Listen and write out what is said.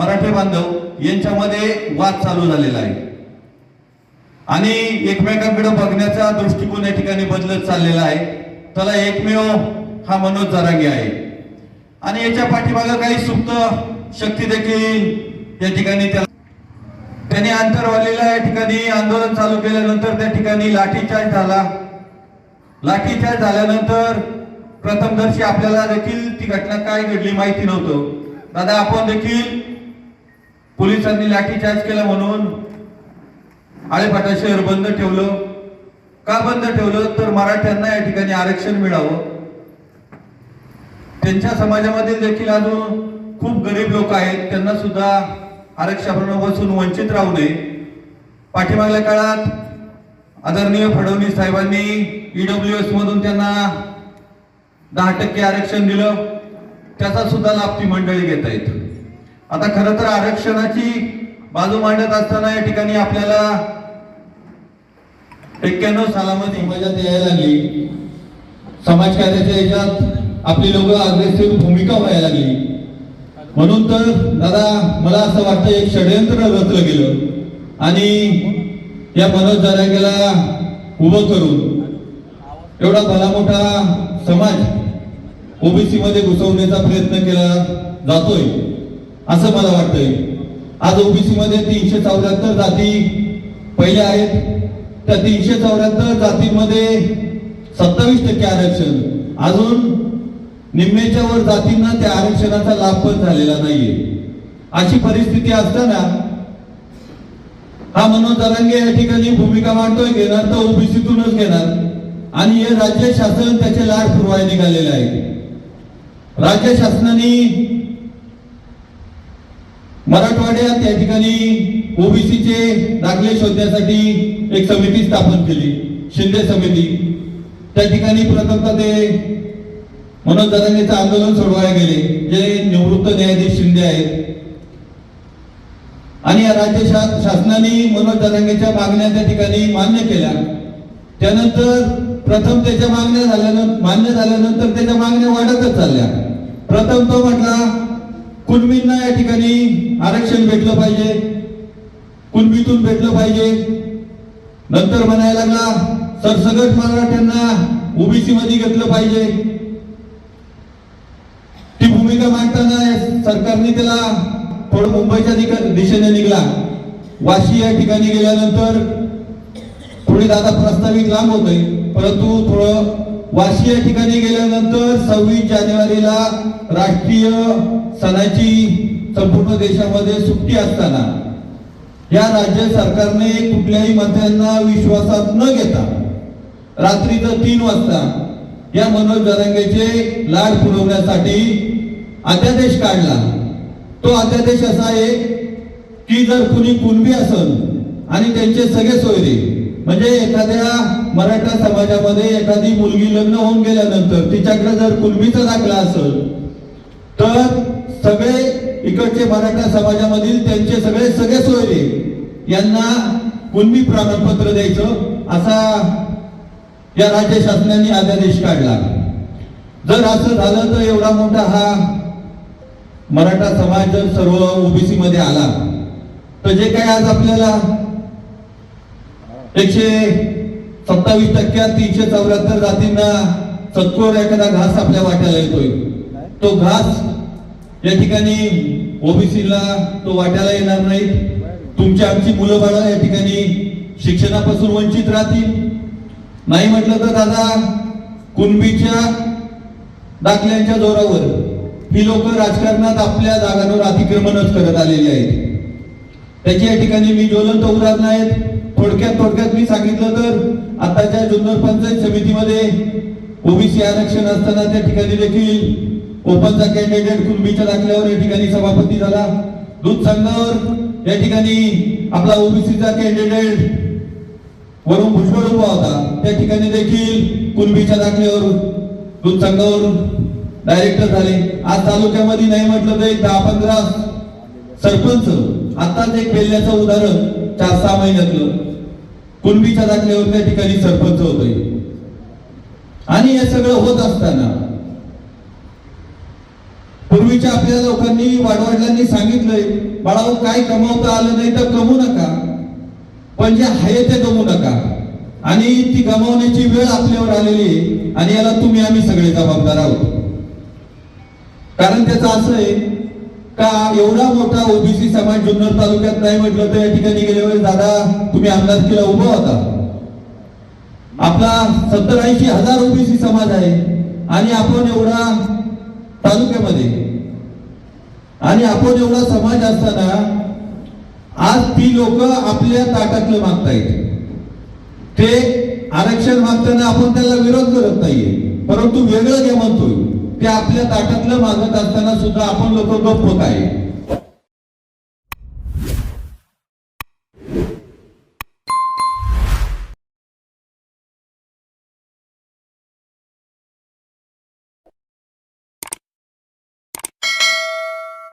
मराठी बांधव यांच्यामध्ये वाद चालू झालेला आहे. आणि एकमेकांकडे बघण्याचा दृष्टिकोन या ठिकाणी बदलत चाललेला आहे. त्याला एकमेव हा मनोज जरांगे आहे. आणि याच्या पाठीमागे काही सुप्त शक्ती देखील या ठिकाणी त्याला त्यांनी अंतरवालीला या ठिकाणी आंदोलन चालू केल्यानंतर त्या ठिकाणी लाठीचार्ज झाला. लाठीचार्ज झाल्यानंतर प्रथमदर्शी आपल्याला देखील ती घटना काय घडली माहिती नव्हतं. दादा आपण देखील पोलिसांनी लाठीचार्ज केला म्हणून आळेपाटा शहर बंद ठेवलं. का बंद ठेवलं? तर मराठ्यांना या ठिकाणी आरक्षण मिळावं. त्यांच्या समाजामध्ये देखील अजून खूप गरीब लोक आहेत. त्यांना सुद्धा आरक्षणापासून वंचित राहू नये. पाठीमागल्या काळात आदरणीय फडणवीस साहेबांनी ईडब्ल्यू एस मधून त्यांना दहा टक्के आरक्षण दिलं. त्याचा सुद्धा लाभ ती मंडळी घेता येतं. आता खरं तर आरक्षणाची बाजू मांडत असताना या ठिकाणी आपल्याला एक्क्याण्णव सालामध्ये समाजात यायला लागली. समाजकार्याच्या याच्यात आपली लोक अग्रेसिव्ह भूमिका व्हायला लागली. म्हणून तर दादा मला असं वाटतं एक षडयंत्र रचलं गेलं. आणि या मनोज जरागेला उभं करून एवढा भला मोठा समाज ओबीसी मध्ये घुसवण्याचा प्रयत्न केला जातोय. असं मला वाटतंय. आज ओबीसी मध्ये तीनशे चौऱ्याहत्तर जाती पहिल्या आहेत. त्या तीनशे चौऱ्याहत्तर जातींमध्ये सत्तावीस टक्के आरक्षण. अजून निम्मेच्या वर जातींना त्या आरक्षणाचा लाभ पण झालेला नाहीये. अशी परिस्थिती असताना हा मनोज तरंगे या ठिकाणी भूमिका मांडतोय घेणार तर ओबीसीतूनच घेणार. आणि हे राज्य शासन त्याचे लाड पुरवाय निघालेले आहे. राज्य शासनाने मराठवाड्यात या ठिकाणी ओबीसीचे दाखले शोधण्यासाठी एक समिती स्थापन केली. शिंदे समिती. त्या ठिकाणी प्रथमतः ते मनोज दादांनीचं आंदोलन सोडवायला गेले जे निवृत्त न्यायाधीश शिंदे आहेत. आणि या राज्य शा- शासनाने मनोज दादांगेच्या मागण्या त्या ठिकाणी मान्य केल्या. त्यानंतर प्रथम त्याच्या मागण्या झाल्यानंतर मान्य झाल्यानंतर त्याच्या मागण्या वाढतच चालल्या. प्रथम तो म्हटला कुणबींना या ठिकाणी आरक्षण भेटलं पाहिजे. कुणबीतून भेटलं पाहिजे. नंतर म्हणायला लागला सरसगट मराठ्यांना ओबीसी मध्ये घेतलं पाहिजे. ती भूमिका मांडताना सरकारने त्याला थोडं मुंबईच्या दिशेने निघला. वाशी या ठिकाणी गेल्यानंतर थोडी दादा प्रस्तावित लांब होते परंतु थोडं वाशी या ठिकाणी गेल्यानंतर सव्वीस जानेवारीला राष्ट्रीय सणाची संपूर्ण देशामध्ये सुट्टी असताना या राज्य सरकारने कुठल्याही मंत्र्यांना विश्वासात न घेता रात्रीचं तीन वाजता या मनोज जरांगेचे लाड पुरवण्यासाठी अध्यादेश काढला. तो अध्यादेश असा आहे की जर कुणी कुणबी असल आणि त्यांचे सगळे सोयरे म्हणजे एखाद्या मराठा समाजामध्ये एखादी मुलगी लग्न होऊन गेल्यानंतर तिच्याकडे जर कुलबीचा दाखला असेल तर सगळे इकडचे मराठा समाजामधील त्यांचे सगळे सगळे सोयरे यांना कुणबी प्रमाणपत्र द्यायचं असा या राज्य शासनाने अध्यादेश काढला. जर असं झालं तर एवढा मोठा हा मराठा समाज जर सर्व ओबीसी मध्ये आला तर जे काही आज आपल्याला एकशे सत्तावीस टक्क्यात तीनशे चौऱ्याहत्तर जातींना सत्कोर एखादा घास आपल्या वाट्याला येतोय. तो घास या ठिकाणी ओबीसीला तो वाट्याला येणार नाही तुमची आमची मुलं बाळं या ठिकाणी शिक्षणापासून वंचित राहतील. नाही म्हटलं तर दादा कुणबीच्या दाखल्यांच्या जोरावर ही लोक राजकारणात आपल्या जागांवर अतिक्रमणच करत आलेली आहेत. त्याची या ठिकाणी मी ज्वलंत उदाहरण आहेत. थोडक्यात थोडक्यात मी सांगितलं तर आताच्या जुन्नर पंचायत समितीमध्ये ओबीसी आरक्षण असताना त्या ठिकाणी देखील ओपनचा कॅन्डिडेट कुणबीच्या दाखल्यावर या ठिकाणी सभापती झाला. दूध संघावर या ठिकाणी आपला ओबीसीचा कॅन्डिडेट वरून भुजबळ उभा होता. त्या ठिकाणी देखील कुणबीच्या दाखल्यावर दूध संघावर डायरेक्टर झाले. आज तालुक्यामध्ये नाही म्हटलं तर एक दहा पंधरा सरपंच. आताच एक पेल्याचं उदाहरण चार सहा महिन्यातलं. कुणबीच्या दाखल्यावर त्या ठिकाणी सरपंच होतोय. आणि हे सगळं होत असताना पूर्वीच्या आपल्या लोकांनी वाडवडिलांनी सांगितलंय बाळावर काय कमावता आलं नाही तर कमवू नका पण जे आहे ते गमू नका. आणि ती गमावण्याची वेळ आपल्यावर आलेली आहे आणि याला तुम्ही आम्ही सगळे जबाबदार आहोत. कारण त्याचं असं आहे का एवढा मोठा ओबीसी समाज जुन्नर तालुक्यात नाही म्हटलं तर या ठिकाणी गेल्यावर दादा तुम्ही आमदारकीला उभा होता. आपला सत्तर ऐंशी हजार ओबीसी समाज आहे आणि आपण एवढा तालुक्यामध्ये आणि आपण एवढा समाज असताना आज ती लोक आपल्या ताटातलं मागतायत. ते आरक्षण मागताना आपण त्याला विरोध करत नाहीये. परंतु वेगळं घ्या म्हणतोय. ते आपल्या ताटातलं मागत असताना सुद्धा आपण लोक गप्प काय